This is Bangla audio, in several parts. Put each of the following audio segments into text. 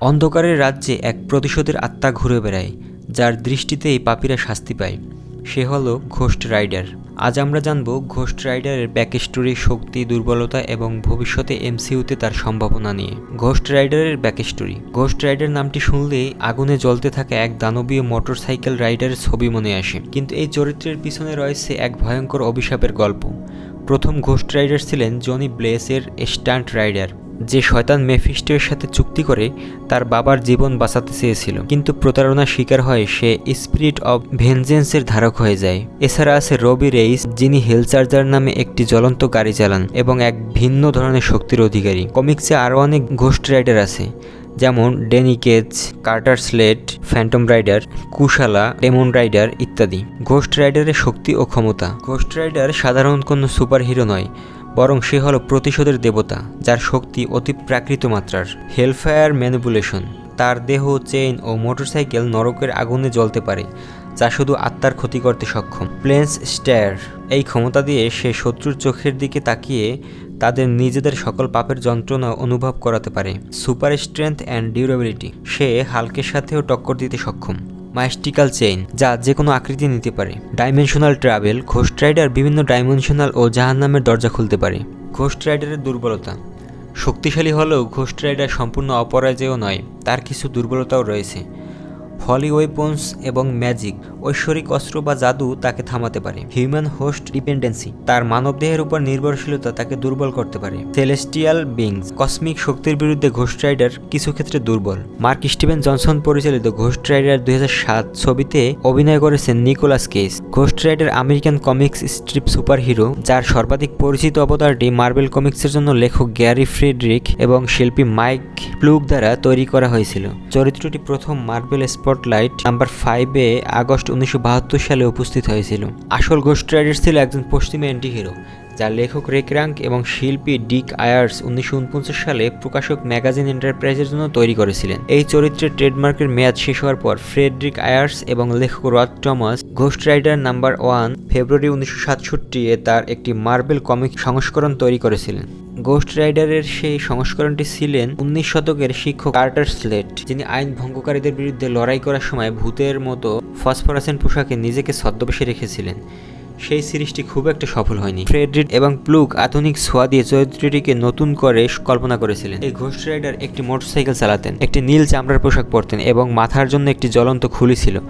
অন্ধকারের রাজ্যে এক প্রতিশোধের আত্মা ঘুরে বেড়ায়, যার দৃষ্টিতেই পাপীরা শাস্তি পায়। সে হলো ঘোস্ট রাইডার। আজ আমরা জানব ঘোস্ট রাইডারের ব্যাকস্টোরি শক্তি, দুর্বলতা এবং ভবিষ্যতে এমসিইউতে তার সম্ভাবনা নিয়ে। ঘোস্ট রাইডারের ব্যাকস্টোরি। ঘোস্ট রাইডার নামটি শুনলেই আগুনে জ্বলতে থাকা এক দানবীয় মোটরসাইকেল রাইডারের ছবি মনে আসে। কিন্তু এই চরিত্রের পিছনে রয়েছে এক ভয়ঙ্কর অভিশাপের গল্প। প্রথম ঘোস্ট রাইডার ছিলেন জনি ব্লেসের স্টান্ট রাইডার। যে শয়তান মেফিস্টের সাথে চুক্তি করে তার বাবার জীবন বাঁচাতে চেয়েছিল। কিন্তু প্রতারণার শিকার হয়ে সে স্পিরিট অব ভেনজেন্সের ধারক হয়ে যায়। এছাড়া আছে রবি রেইস, যিনি হেল চার্জার নামে একটি জ্বলন্ত গাড়ি চালান এবং এক ভিন্ন ধরনের শক্তির অধিকারী। কমিক্সে আরও অনেক ঘোস্ট রাইডার আছে, যেমন Danny Ketch, Carter Slade, Phantom Rider, Kushala, Demon Rider ইত্যাদি। ঘোস্ট রাইডারের শক্তি ও ক্ষমতা। ঘোস্ট রাইডার সাধারণ কোনো সুপার হিরো নয় বরং সে হলো প্রতিশোধের দেবতা, যার শক্তি অতি প্রাকৃত মাত্রার। হেলফায়ার ম্যানিপুলেশন তার দেহ চেইন ও মোটরসাইকেল নরকের আগুনে জ্বলতে পারে, যা শুধু আত্মার ক্ষতি করতে সক্ষম। প্লেন্স স্টার এই ক্ষমতা দিয়ে সে শত্রুর চোখের দিকে তাকিয়ে তাদের নিজেদের সকল পাপের যন্ত্রণা অনুভব করাতে পারে। সুপার স্ট্রেংথ অ্যান্ড ডিউরেবিলিটি সে হালকের সাথেও টক্কর দিতে সক্ষম। মাইস্টিক্যাল চেইন যা যে কোনো আকৃতি নিতে পারে। ডাইমেনশনাল ট্রাভেল ঘোস্ট রাইডার বিভিন্ন ডাইমেনশনাল ও জাহান্নামের দরজা খুলতে পারে। ঘোস্ট রাইডারের দুর্বলতা। শক্তিশালী হলেও ঘোস্ট রাইডার সম্পূর্ণ অপরাজেয় নয়, তার কিছু দুর্বলতাও রয়েছে। ফলি ওয়েপন্স এবং ম্যাজিক ঐশ্বরিক অস্ত্র বা জাদু তাকে থামাতে পারে। হিউম্যান হোস্ট ডিপেন্ডেন্সি তার মানবদেহের উপর নির্ভরশীলতা তাকে দুর্বল করতে পারে। সেলেস্টিয়াল বিংস কসমিক শক্তির বিরুদ্ধে ঘোস্ট রাইডার কিছু ক্ষেত্রে দুর্বল। মার্ক স্টিভেন জনসন পরিচালিত ঘোস্ট রাইডার দু হাজার সাত ছবিতে অভিনয় করেছেন Nicolas Cage Ghost Rider American comics strip super hero যার সর্বাধিক পরিচিত অবতারটি মার্বেল কমিক্সের জন্য লেখক গ্যারি ফ্রেডরিক এবং শিল্পী মাইক প্লুক দ্বারা তৈরি করা হয়েছিল। চরিত্রটি প্রথম মার্বেল স্পটলাইট নাম্বার ফাইভে আগস্ট উনিশশো বাহাত্তর সালে উপস্থিত হয়েছিল। আসল ঘোস্ট রাইডার ছিল একজন পশ্চিমা অ্যান্টি হিরো যার লেখক রেকরাঙ্ক এবং শিল্পী ডিক আয়ার্স উনিশশো সালে প্রকাশক ম্যাগাজিন এন্টারপ্রাইজের জন্য তৈরি করেছিলেন। এই চরিত্রের ট্রেডমার্কের মেয়াদ শেষ হওয়ার পর ফ্রেডরিক আয়ার্স এবং লেখক Rod Thomas Ghost Rider number one ফেব্রুয়ারি উনিশশো সাতষট্টি এ তার একটি মার্বেল কমিক সংস্করণ তৈরি করেছিলেন। গোস্ট রাইডারের সেই সংস্করণটি ছিলেন উনিশ শতকের শিক্ষক কার্টার স্লেট যিনি আইন ভঙ্গকারীদের বিরুদ্ধে লড়াই করার সময় ভূতের মতো ফসফরাসেন পোশাকে নিজেকে ছদ্মবেশে রেখেছিলেন। সেই সিরিজটি খুব একটা সফল হয়নি। ফ্রেডরিড এবং প্লুক আধুনিক ছোঁয়া দিয়ে চরিত্রটিকে নতুন করে কল্পনা করেছিলেন। এই ঘোস্ট রাইডার একটি মোটরসাইকেল চালাতেন, একটি নীল চামড়ার পোশাক পরতেন এবং মাথার জন্য একটি জ্বলন্ত খুলি ছিল।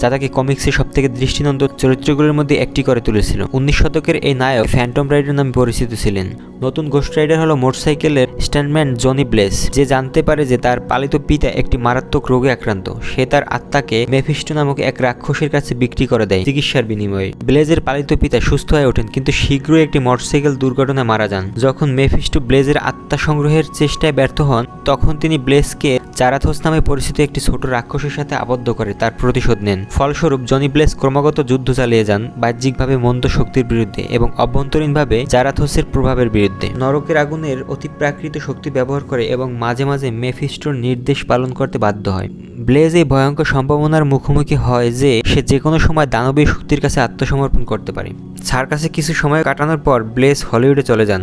যা তাকে কমিক্সের সব থেকে দৃষ্টিনন্দন চরিত্রগুলোর মধ্যে একটি করে তুলেছিল। উনিশ শতকের এই নায়ক ফ্যান্টম রাইডার নামে পরিচিত ছিলেন। নতুন গোস্ট রাইডার হলো মোটরসাইকেলের স্ট্যান্ডম্যান জনি ব্লেস যে জানতে পারে যে তার পালিত পিতা একটি মারাত্মক রোগে আক্রান্ত। সে তার আত্মাকে মেফিস্টো নামক এক রাক্ষসের কাছে বিক্রি করে দেয় চিকিৎসার বিনিময়ে। ব্লেজের পালিত পিতা সুস্থ হয়ে ওঠেন, কিন্তু শীঘ্রই একটি মোটরসাইকেল দুর্ঘটনায় মারা যান। যখন মেফিস্টো ব্লেজের আত্মা সংগ্রহের চেষ্টায় ব্যর্থ হন, তখন তিনি ব্লেসকে জারাথোস নামে পরিচিত একটি ছোট রাক্ষসের সাথে আবদ্ধ করে, তার প্রতিশোধ নেন। ফলস্বরূপ জনি ব্লেস ক্রমাগত যুদ্ধ চালিয়ে যান বাহ্যিকভাবে মন্দ শক্তির বিরুদ্ধে এবং অভ্যন্তরীণভাবে জারাথোসের প্রভাবের বিরুদ্ধে। নরকের আগুনের অতি প্রাকৃত শক্তি ব্যবহার করে এবং মাঝে মাঝে মেফিস্টোর নির্দেশ পালন করতে বাধ্য হয়। ব্লেজ এই ভয়ঙ্কর সম্ভাবনার মুখোমুখি হয় যে সে যে কোনো সময় দানবীয় শক্তির কাছে আত্মসমর্পণ করতে পারে। ছার কাছে কিছু সময় কাটানোর পর ব্লেজ হলিউডে চলে যান।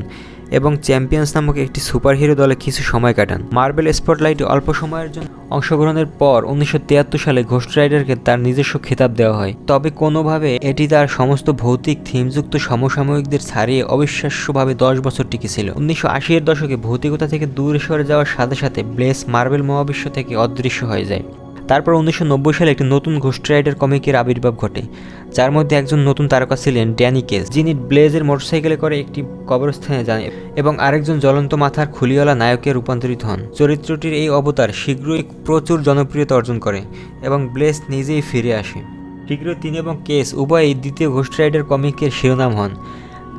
এবং চ্যাম্পিয়ন্স নামক একটি সুপারহিরো দলে কিছু সময় কাটান। মার্বেল স্পটলাইটে অল্প সময়ের জন্য অংশগ্রহণের পর উনিশশো তিয়াত্তর সালে ঘোস্ট রাইডারকে তার নিজস্ব খেতাব দেওয়া হয়। তবে কোনোভাবে এটি তার সমস্ত ভৌতিক থিমযুক্ত সমসাময়িকদের ছাড়িয়ে অবিশ্বাস্যভাবে দশ বছর টিকেছিল উনিশশো আশির দশকে ভৌতিকতা থেকে দূরে সরে যাওয়ার সাথে সাথে ব্লেস মার্বেল মহাবিশ্ব থেকে অদৃশ্য হয়ে যায়। তারপর উনিশশো নব্বই সালে একটি নতুন ঘোস্ট রাইডার কমিকের আবির্ভাব ঘটে, যার মধ্যে একজন নতুন তারকা ছিলেন ড্যানি কেস, যিনি ব্লেজের মোটরসাইকেলে করে একটি কবরস্থানে যান এবং আরেকজন জ্বলন্ত মাথার খুলিওয়ালা নায়কে রূপান্তরিত হন। চরিত্রটির এই অবতার শীঘ্রই প্রচুর জনপ্রিয়তা অর্জন করে এবং ব্লেস নিজেই ফিরে আসে। শীঘ্রই তিনি এবং কেস উভয়ই দ্বিতীয় ঘোস্ট রাইডার কমিকের শিরোনাম হন।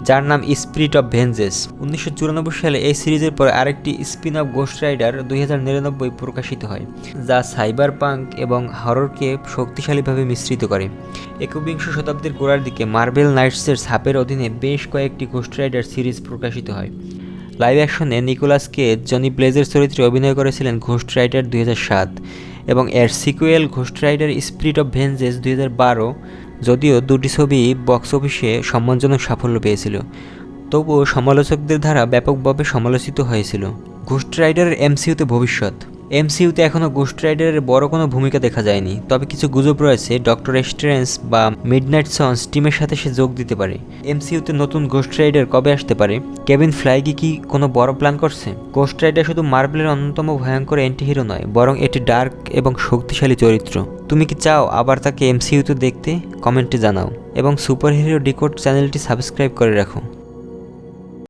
যার নাম স্পিরিট অফ ভেঞ্জেস উনিশশো চুরানব্বই সালে এই সিরিজের পর আরেকটি স্পিন অফ গোস্ট রাইডার দুই হাজার নিরানব্বই প্রকাশিত হয়, যা সাইবার পাঙ্ক এবং হররকে শক্তিশালীভাবে মিশ্রিত করে। একবিংশ শতাব্দীর গোড়ার দিকে মার্বেল নাইটসের ছাপের অধীনে বেশ কয়েকটি গোস্ট রাইডার সিরিজ প্রকাশিত হয়। লাইভ অ্যাকশনে নিকোলাসকে জনি ব্লেজের চরিত্রে অভিনয় করেছিলেন ঘোস্ট রাইডার দুই হাজার সাত এবং এর sequel Ghost Rider spirit of vengeance দুই যদিও দুটি ছবি বক্স অফিসে সম্মানজনক সাফল্য পেয়েছিল। তবুও সমালোচকদের দ্বারা ব্যাপকভাবে সমালোচিত হয়েছিল। ঘোস্ট রাইডারের এমসিউতে ভবিষ্যৎ। এমসিইউতে এখনও গোস্ট রাইডারের বড় কোনো ভূমিকা দেখা যায়নি, তবে কিছু গুজব রয়েছে ডক্টর স্ট্রেন্স বা মিডনাইট সন্স টিমের সাথে সে যোগ দিতে পারে। এমসিইউতে নতুন গোস্ট রাইডার কবে আসতে পারে? কেভিন ফ্লাইগি কি কোনো বড় প্ল্যান করছে? গোস্ট রাইডার শুধু মার্বেলের অন্যতম ভয়ঙ্কর অ্যান্টিহিরো নয়, বরং এটি ডার্ক এবং শক্তিশালী চরিত্র। তুমি কি চাও আবার তাকে এমসিইউতে দেখতে? কমেন্টে জানাও। এবং সুপারহিরো ডিকোড চ্যানেলটি সাবস্ক্রাইব করে রাখো।